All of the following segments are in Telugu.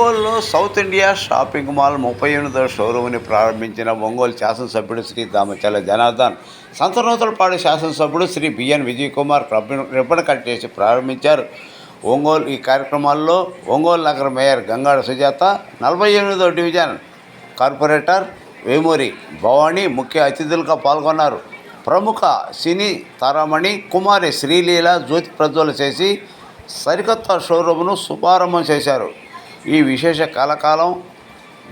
ఒంగోలులో సౌత్ ఇండియా షాపింగ్ మాల్ ముప్పై ఎనిమిదవ షోరూమ్ని ప్రారంభించిన ఒంగోలు శాసనసభ్యుడు శ్రీ దామచల జనార్దన్ సంతనూతలపాడు శాసనసభ్యుడు Shri BN Vijay Kumar ribbon cut చేసి ప్రారంభించారు. ఒంగోలు ఈ కార్యక్రమాల్లో ఒంగోలు నగర మేయర్ గంగాడ సుజాత నలభై ఎనిమిదో డివిజన్ కార్పొరేటర్ వేమూరి భవానీ ముఖ్య అతిథులుగా పాల్గొన్నారు. ప్రముఖ సినీ తారామణి కుమారి శ్రీలీల జ్యోతి ప్రజ్వల చేసి సరికొత్త షోరూమ్ను శుభారంభం చేశారు. ఈ విశేష కాలకాలం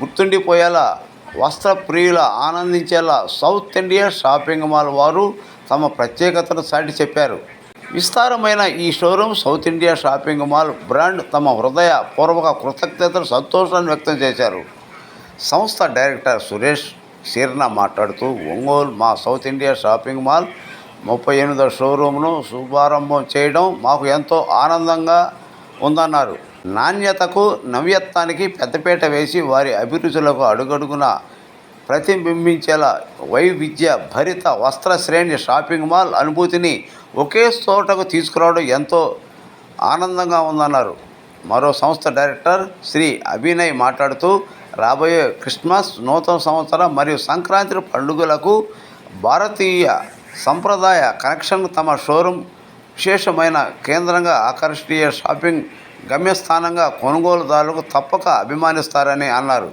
గుర్తుండిపోయేలా వస్త్ర ప్రియుల ఆనందించేలా సౌత్ ఇండియా షాపింగ్ మాల్ వారు తమ ప్రత్యేకతను చాటి చెప్పారు. విస్తారమైన ఈ showroom South India shopping mall brand తమ హృదయ పూర్వక కృతజ్ఞతలు సంతోషాన్ని వ్యక్తం చేశారు. సంస్థ డైరెక్టర్ సురేష్ శీర్ణ మాట్లాడుతూ ఒంగోలు మా సౌత్ ఇండియా షాపింగ్ మాల్ ముప్పై ఎనిమిదో షోరూమ్ను శుభారంభం చేయడం మాకు ఎంతో ఆనందంగా ఉందన్నారు. నాణ్యతకు నవ్యత్వానికి పెద్దపీట వేసి వారి అభిరుచులకు అడుగడుగున ప్రతిబింబించేలా వైవిధ్య భరిత వస్త్ర శ్రేణి షాపింగ్ మాల్ అనుభూతిని ఒకే చోటకు తీసుకురావడం ఎంతో ఆనందంగా ఉందన్నారు. మరో సంస్థ డైరెక్టర్ శ్రీ అభినయ్ మాట్లాడుతూ రాబోయే క్రిస్మస్ నూతన సంవత్సరం మరియు సంక్రాంతి పండుగలకు భారతీయ సంప్రదాయ కనెక్షన్ తమ షోరూం విశేషమైన కేంద్రంగా ఆకర్షణీయ షాపింగ్ గమ్యస్థానంగా కొనుగోలుదారులకు తప్పక అభిమానిస్తారని అన్నారు.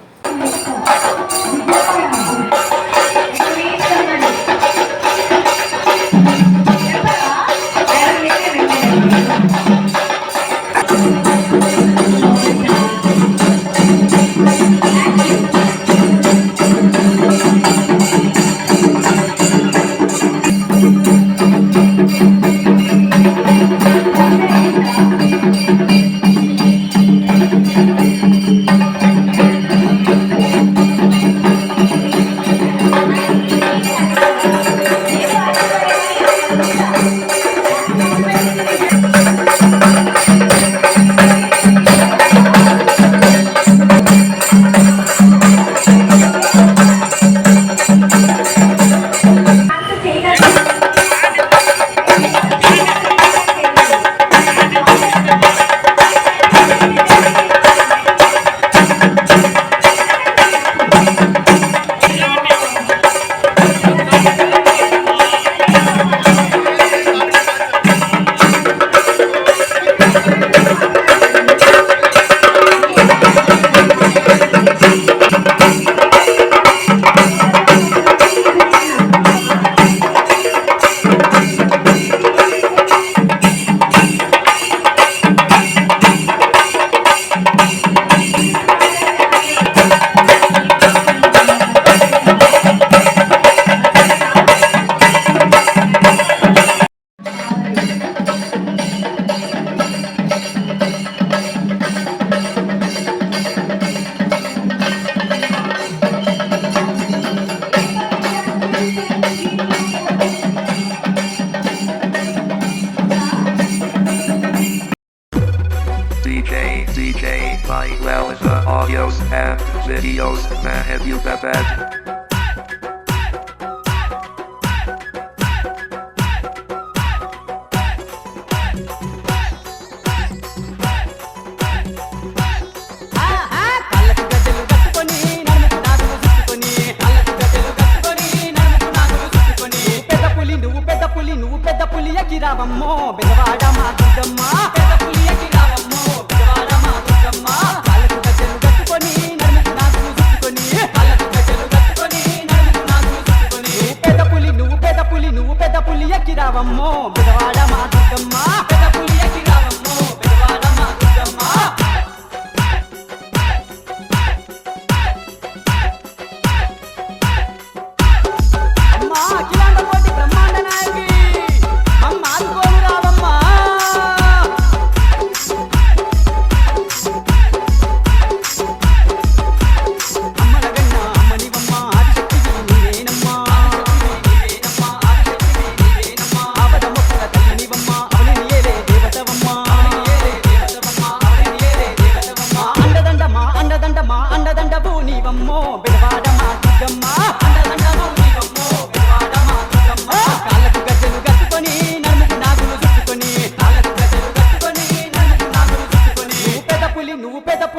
పెద్ద పులి ఎగిరావమ్మో మా దుర్గమ్మ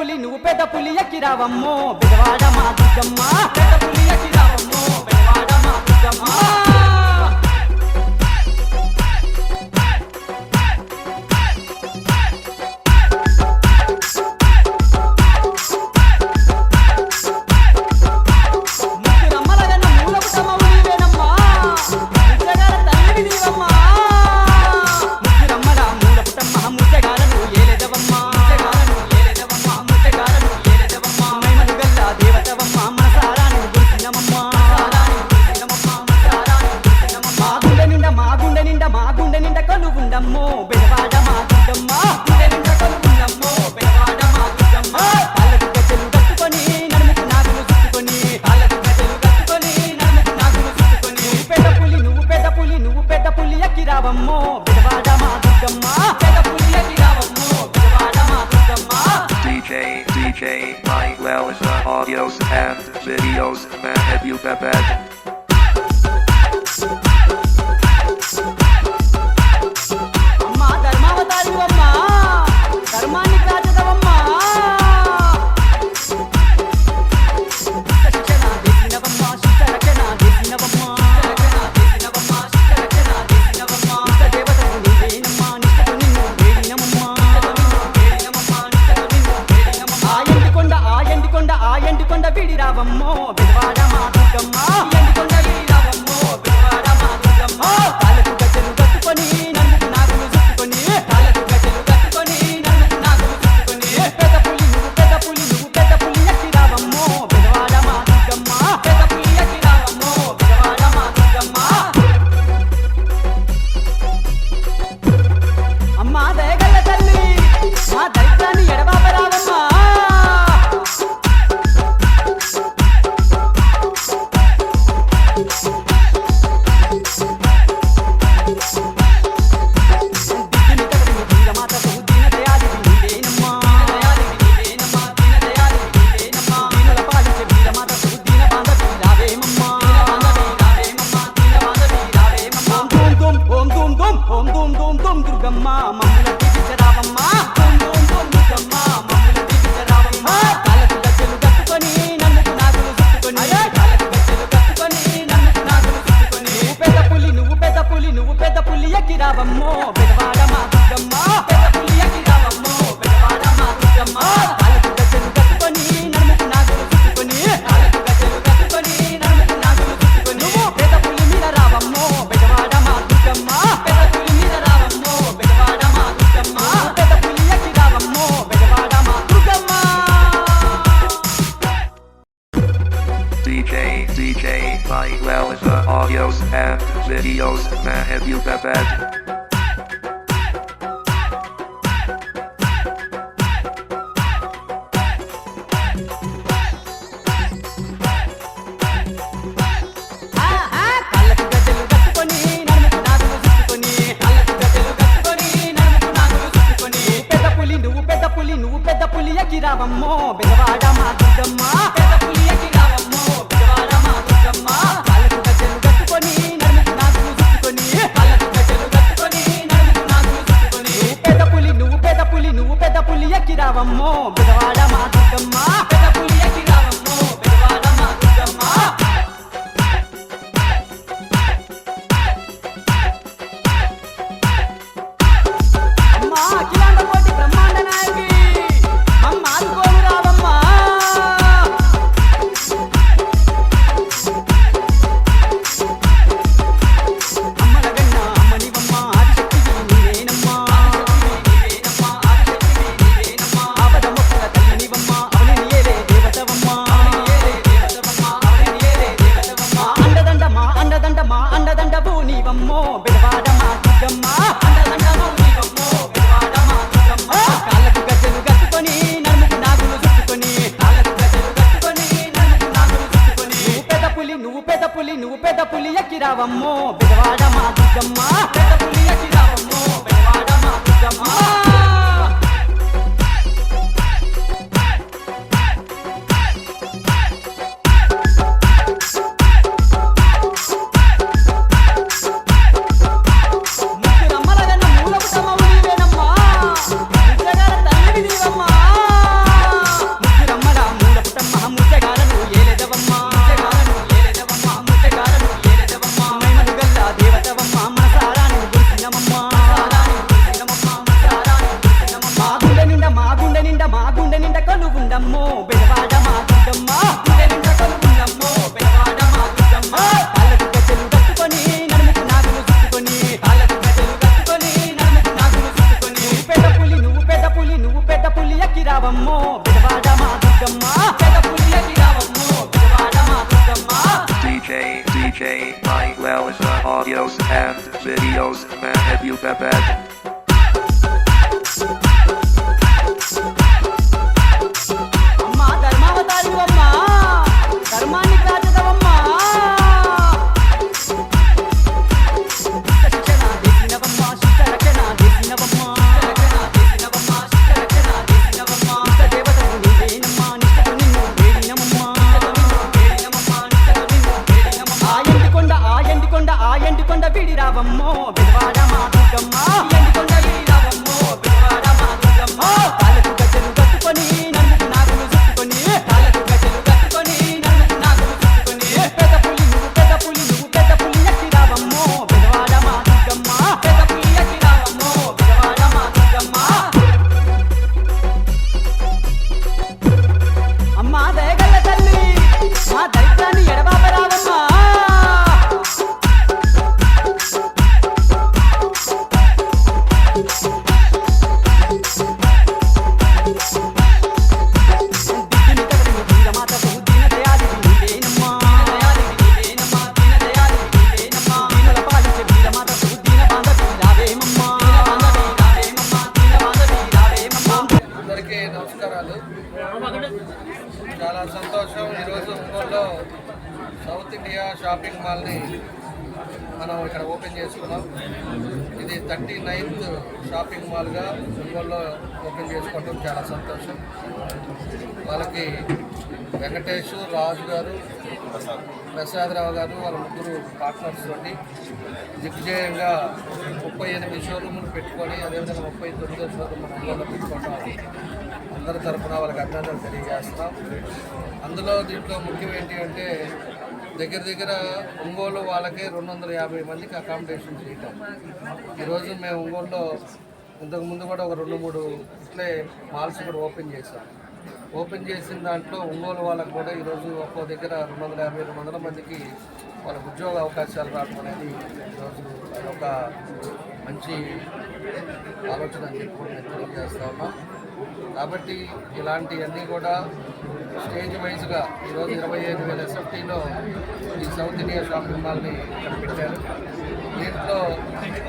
పులి నువ్వు పెద్ద పులి ఎక్కిరావమ్మో బిడవాడ మా దుర్గమ్మ పెద్ద పులి ఎక్కిరావమ్మో బిడవాడ మా Durgamma. videos, man, have you been bad? เป็น twenty thirty ninth shopping మాల్గా ఒంగోలులో ఓపెన్ చేసుకోవడం చాలా సంతోషం. వాళ్ళకి వెంకటేష్ రాజు గారు ప్రసాదరావు గారు వాళ్ళ ముగ్గురు పార్ట్నర్స్ తోటి దిగ్విజయంగా ముప్పై ఎనిమిది షోరూములు పెట్టుకొని అదేవిధంగా ముప్పై తొమ్మిదో షోరూమ్ ఒంగోలులో పెట్టుకోవడం అందరి తరఫున వాళ్ళకి అభినందనలు తెలియజేస్తున్నాం. అందులో దీంట్లో ముఖ్యం ఏంటి అంటే దగ్గర దగ్గర ఒంగోలు వాళ్ళకి రెండు వందల యాభై మందికి అకామిడేషన్ చేయటం. ఈరోజు మేము ఒంగోలులో ఇంతకుముందు కూడా ఒక రెండు మూడు ఇట్లే మాల్స్ కూడా ఓపెన్ చేశాం. ఓపెన్ చేసిన దాంట్లో ఒంగోలు వాళ్ళకు కూడా ఈరోజు ఒక్కో దగ్గర రెండు వందల యాభై రెండు వందల మందికి వాళ్ళకు ఉద్యోగ అవకాశాలు రావడం అనేది ఈరోజు అదొక మంచి ఆలోచన అని చెప్పి నేను తెలియజేస్తా ఉన్నాం. కాబట్టి ఇలాంటివన్నీ కూడా స్టేజ్ వైజ్గా ఈరోజు ఇరవై ఐదు వేల ఎస్ఎఫ్టీలో ఈ సౌత్ ఇండియా షాపింగ్ మాల్ని ఇక్కడ పెట్టారు దీంట్లో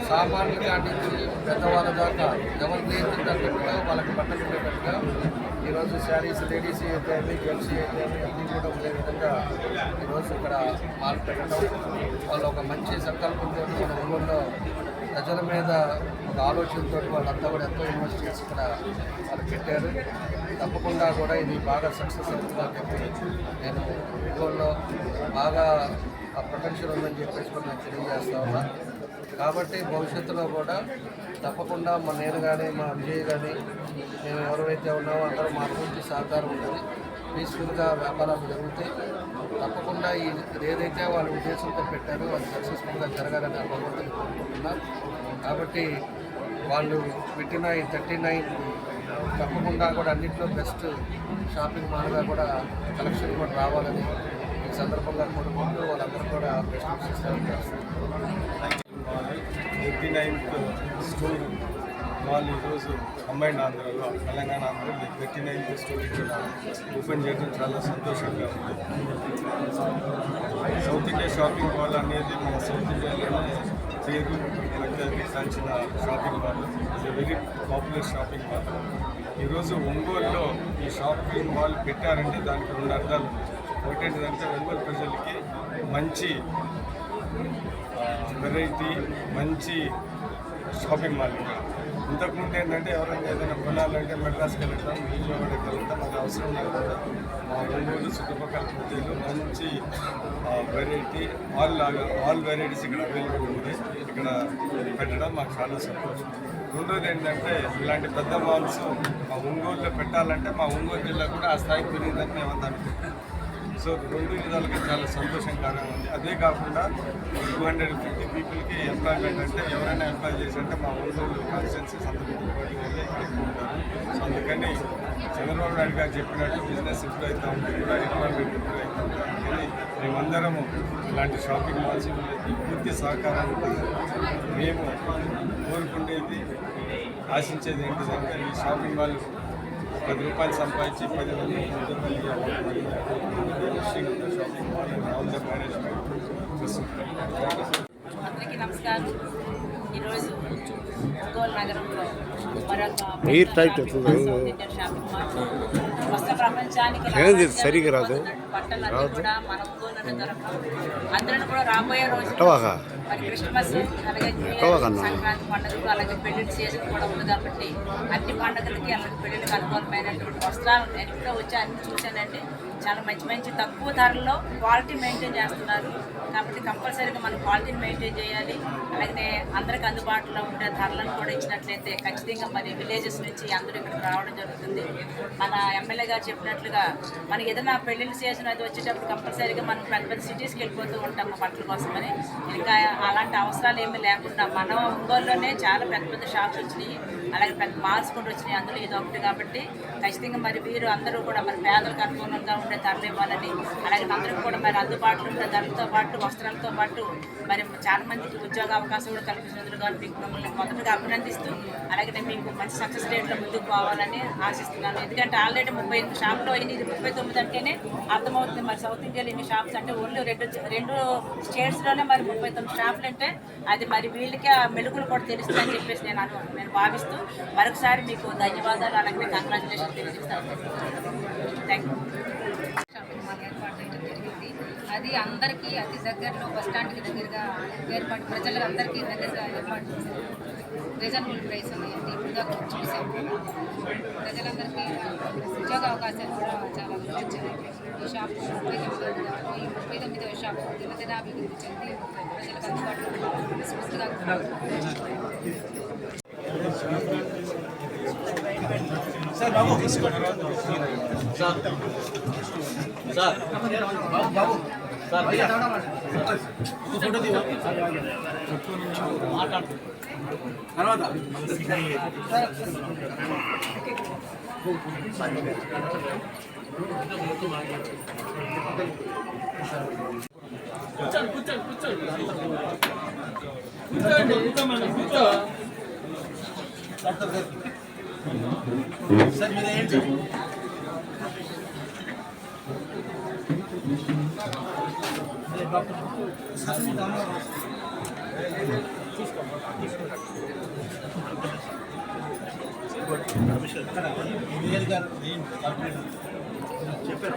సామాన్లు కానించి పెద్దవాళ్ళ దాకా ఎవరు నేర్చిన తగ్గట్టుగా వాళ్ళకి బట్టలు ఉండేటట్టుగా ఈరోజు శారీస్ లేడీస్ అయితే అవి జెంట్స్ అయితే అన్నీ కూడా ఉండే విధంగా ఈరోజు ఇక్కడ మాల్ పెట్టడం వాళ్ళు ఒక మంచి సంకల్పంతో మన ఊళ్ళో ప్రజల మీద ఒక ఆలోచనతో వాళ్ళంతా కూడా ఎంతో ఇన్వెస్ట్ చేసి ఇక్కడ వాళ్ళు పెట్టారు. తప్పకుండా కూడా ఇది బాగా సక్సెస్ అవుతుందని చెప్పి నేను ఒంగోలులో బాగా ఆ ప్రొటెన్షన్ ఉందని చెప్పేసి కూడా నేను తెలియజేస్తా ఉన్నా. కాబట్టి భవిష్యత్తులో కూడా తప్పకుండా మా నేను కానీ మా విజయ్ కానీ మేము ఎవరైతే ఉన్నామో అందరూ మా పూర్తి సహకారం ఉంటుంది. పీస్ఫుల్గా వ్యాపారాలు జరుగుతాయి. తప్పకుండా ఈ ఏదైతే వాళ్ళు ఉద్దేశంతో పెట్టారో అది సక్సెస్ఫుల్గా జరగాలని అనుకుంటున్నాను కాబట్టి వాళ్ళు పెట్టిన ఈ థర్టీ నైన్ తప్పకుండా కూడా అన్నింటిలో బెస్ట్ షాపింగ్ మాల్గా కూడా కలెక్షన్ కూడా రావాలని ఈ సందర్భంగా కోరుకుంటూ వాళ్ళందరూ కూడా బెస్ట్ ఎయిటీ నైన్త్ స్టోర్ వాళ్ళు ఈరోజు కంబైండ్ ఆంధ్రలో తెలంగాణ ఆంధ్రలో ఎయిటీ నైన్త్ స్టోర్ ఇక్కడ ఓపెన్ చేయడం చాలా సంతోషంగా ఉంది. సౌత్ ఇండియా షాపింగ్ మాల్ అనేది మన సౌత్ ఇండియాలోనే పేరు ప్రఖ్యాతి shopping mall it's very popular shopping mall ఈరోజు ఒంగోలులో ఈ షాపింగ్ మాల్ పెట్టారంటే దానికి రెండు అర్థాలు. ఒకటేంటిదంటే ఒంగోలు ప్రజలకి మంచి వెరైటీ మంచి షాపింగ్ మాల్ ఇంతకుముందు ఏంటంటే ఎవరైనా ఏదైనా కొనాలంటే మెడ్రాస్కి వెళ్తాం విజయవాడకి వెళ్ళటం అది అవసరం లేదు మా ఒంగోలు చుట్టుపక్కల ప్రజలు మంచి వెరైటీ ఆల్ లాగా ఆల్ వెరైటీస్ ఇక్కడ అవైలబుల్ ఉంది. ఇక్కడ పెట్టడం మాకు చాలా సంతోషం. రెండోది ఏంటంటే ఇలాంటి పెద్ద మాల్స్ మా ఒంగోలులో పెట్టాలంటే మా ఒంగోలు జిల్లా కూడా ఆ స్థాయికి పెరిగిందని మేము అంతా సో రెండు విధాలుగా చాలా సంతోషంగా ఉంది. అదే కాకుండా టూ హండ్రెడ్ ఫిఫ్టీ పీపుల్కి ఎంప్లాయ్మెంట్ అంటే ఎవరైనా ఎంప్లాయ్ చేసి అంటే మా ఊళ్ళో కాన్స్టిట్యున్సీ సంతృప్తి పడి సో అందుకని చంద్రబాబు నాయుడు గారు చెప్పినట్టు బిజినెస్ ఇంప్రూవ్ అవుతూ ఉంటుంది కూడా ఎంప్లాయ్మెంట్ ఇంప్రూవ్ అవుతూ ఉంటుంది మేమందరము ఇలాంటి షాపింగ్ మాల్స్ పూర్తి సహకారాన్ని మేము కోరుకునేది ఆశించేది ఏంటిదంటే ఈ షాపింగ్ మాల్ పది రూపాయలు సంపాదించి పది మంది పది రూపాయలు అందరికీ నమస్కారం. ఈరోజు ఒంగోలు నగరంలో మరొక ఈ పెద్ద tight shopping mall, South Indian shopping mall వస్త్ర ప్రపంచానికి ఏంది రావాల్సిన సరిగ్గా రాదు? బట్టలన్నీ కూడా మన ఊళ్ళోనే దొరకవు అందరూ కూడా రాబోయే రోజు ఎట్టవాగా? మరి క్రిస్మస్ అలాగే న్యూ ఇయర్, ఎట్టవాగన్నా? సంక్రాంతి పండుగలు అలాగే పెళ్ళిళ్ళు సీజన్ కూడా ఉంది కాబట్టి అన్ని పండుగలకి అలాగే పెళ్ళిళ్ళకి అనుకూలమైనటువంటి వస్త్రాలు నేను ఇప్పుడే వచ్చి అన్ని చూశానండి చాలా మంచి మంచి తక్కువ ధరల్లో క్వాలిటీ మెయింటైన్ చేస్తున్నారు. కాబట్టి కంపల్సరీగా మనం క్వాలిటీని మెయింటైన్ చేయాలి. అలాగే అందరికి అందుబాటులో ఉండే ధరలను కూడా ఇచ్చినట్లయితే ఖచ్చితంగా మరి విలేజెస్ నుంచి అందరూ ఇక్కడికి రావడం జరుగుతుంది. మన ఎమ్మెల్యే గారు చెప్పినట్లుగా మనకి ఏదైనా పెళ్ళిళ్ళ సీజన్ అది వచ్చేటప్పుడు కంపల్సరీగా మనం పెద్ద పెద్ద సిటీస్కి వెళ్ళిపోతూ ఉంటాము బట్టల కోసమని. ఇంకా అలాంటి అవసరాలు ఏమీ లేకుండా మన ఒంగోలులోనే చాలా పెద్ద పెద్ద షాప్స్ వచ్చినాయి. అలాగే పెద్ద మాల్స్ కూడా వచ్చినాయి అందులో ఇది ఒకటి కాబట్టి ఖచ్చితంగా మరి వీరు అందరూ కూడా మరి పేదలకు అనుకూలంగా ఉండే ధరలు ఇవ్వాలని అలాగే అందరికీ కూడా మరి అందుబాటులో ఉండే ధరలతో పాటు వస్త్రాలతో పాటు మరి చాలా మందికి ఉద్యోగ అవకాశం కూడా కల్పించినందుకు గారు మీకు మిమ్మల్ని మొదటగా అభినందిస్తూ అలాగే నేను మీకు మంచి సక్సెస్ రేట్లో ముందుకు పోవాలని ఆశిస్తున్నాను. ఎందుకంటే ఆల్రెడీ ముప్పై ఎనిమిది షాప్లో అయింది ఇది ముప్పై తొమ్మిది అంటేనే అర్థమవుతుంది. మరి సౌత్ ఇండియాలో ఇన్ని షాప్స్ అంటే ఓన్లీ రెండు రెండు స్టేట్స్లోనే మరి ముప్పై తొమ్మిది షాపులు అంటే అది మరి వీళ్ళకి ఆ మెలుగులు కూడా తెలుస్తుందని చెప్పేసి నేను నేను భావిస్తూ మరొకసారి మీకు ధన్యవాదాలు అలాగే కంగ్రాచులేషన్ తెలియజేస్తాను. థ్యాంక్ యూ షాపింగ్ మాల్ ఏర్పాటు చేయడం జరిగింది అది అందరికీ అతి దగ్గరలో బస్ స్టాండ్కి దగ్గరగా ఏర్పాటు ప్రజలందరికీ దగ్గరగా ఏర్పాటు చేశారు రీజనబుల్ ప్రైస్ ఉన్నాయండి ఇప్పుడు చూసాము ప్రజలందరికీ ఉద్యోగ అవకాశాలు కూడా చాలా కల్పించారు ఈ షాప్ ముప్పై తొమ్మిదో ఈ ముప్పై తొమ్మిదవ షాప్ అభివృద్ధి చెంది ప్రజలకు అందుబాటులో స్ఫూర్తిగా sir Babu sir. Sir. Babu Babu sir. Photo దిగు తర్వాత కూర్చోండి కూర్చోండి. కూర్చోండి కూర్చోండి కూర్చోండి సార్ మీరు ఏంటి చెప్పారు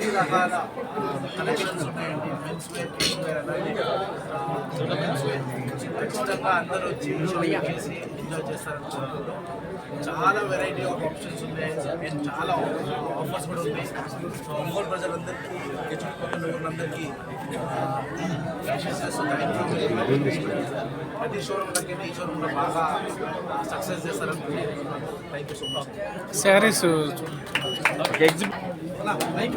అన్ని రకాల కలెక్షన్స్ ఉన్నాయండి మెన్స్ వేర్ కిడ్స్ వేర్ అలాగే ఉమెన్స్ వేర్ ఖచ్చితంగా అందరూ వచ్చి షాపింగ్ చేసి ఎంజాయ్ చేస్తారని కోరుకుంటున్నాం చాలా వెరైటీ ఆఫ్ ఆప్షన్స్ ఉన్నాయి అండ్ చాలా ఆఫర్స్ కూడా ఉన్నాయి సో ఒంగోలు ప్రజలందరికీ ఈ చుట్టుపక్కల ఊళ్ళందరికీ ప్రతి షోరూమ్ దగ్గర ఈ షోరూమ్లో బాగా సక్సెస్ చేస్తారని thank you so much saris mic